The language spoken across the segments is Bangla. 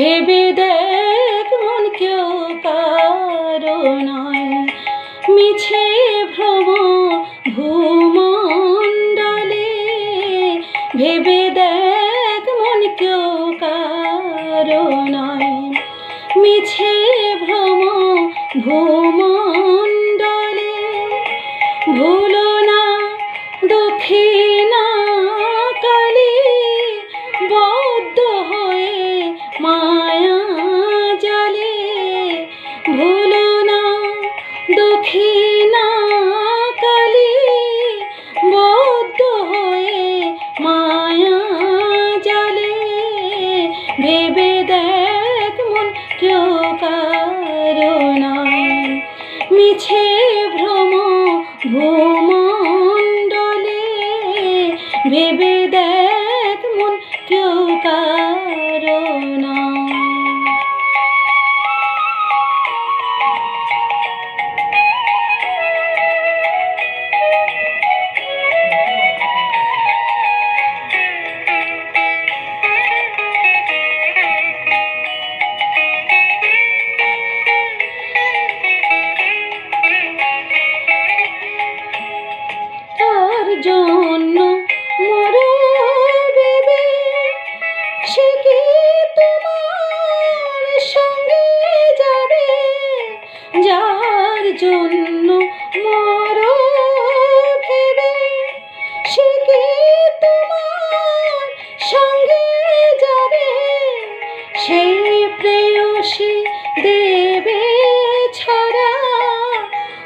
ভেবে দেখ মন কেউ কারও নয়। মিছে ভ্রম ভূমণ্ডলে, ভেবে দেখ মন কেউ কারও নয়। মিছে ভ্রম ভূমণ্ডলে মিছে জন্য মরো ভেবে সে কি তোমার সঙ্গে যাবে? সেই প্রেয়সী দেবে ছাড়া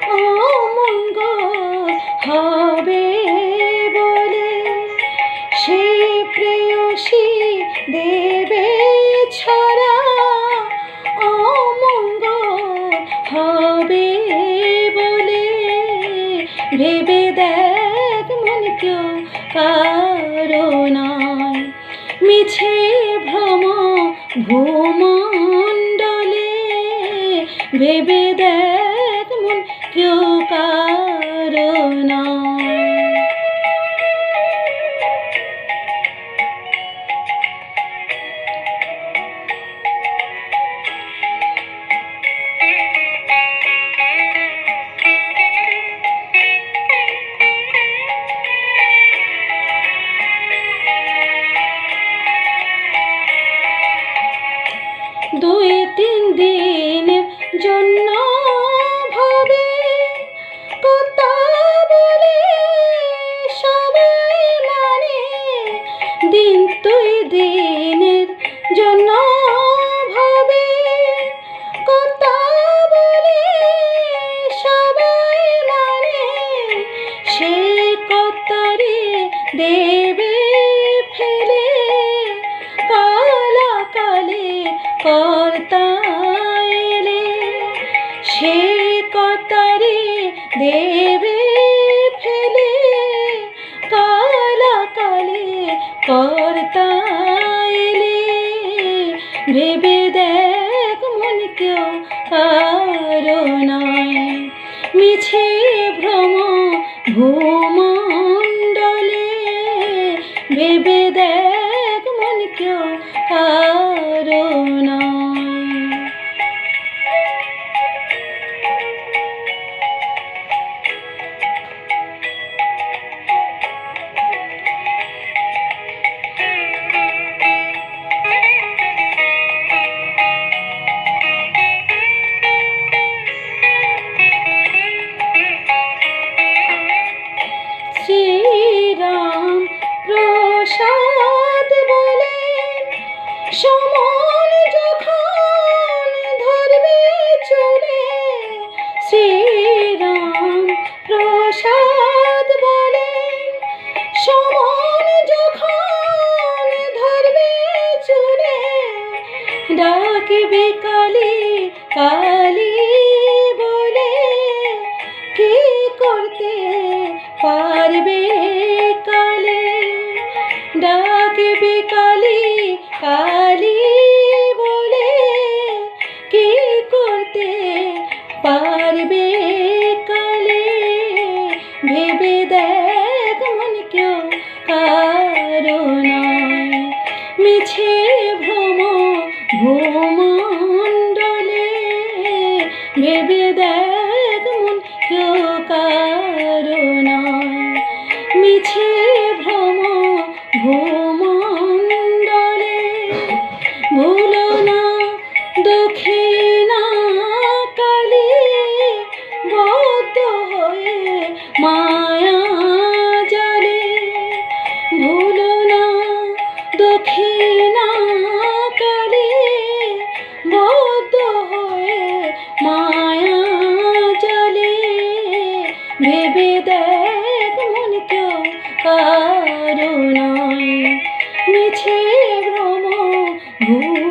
অমঙ্গল হবে বলে। সেই প্রেয়সী দেবে ভেবে দেখ মন কেউ কারও নয় মিছে ভ্রম ভূমণ্ডলে ভেবে দেখ মন কেউ কারও কর্তা সে কর্তারে দেবে ফেলে? কালা কালে কর্তা এলে ভেবে দেখ মন কেউ কারও নয়। মিছে ভ্রম ভূমণ্ডলে। ভেবে দেখ মন কেউ কারও কালী বলে কি করতে পারবে কালে? ডাকবে কালী কালী বলে কি করতে পারবে কালে? ভেবে দেখ মন কেউ কারও নয়। মিছে পিছে Ooh.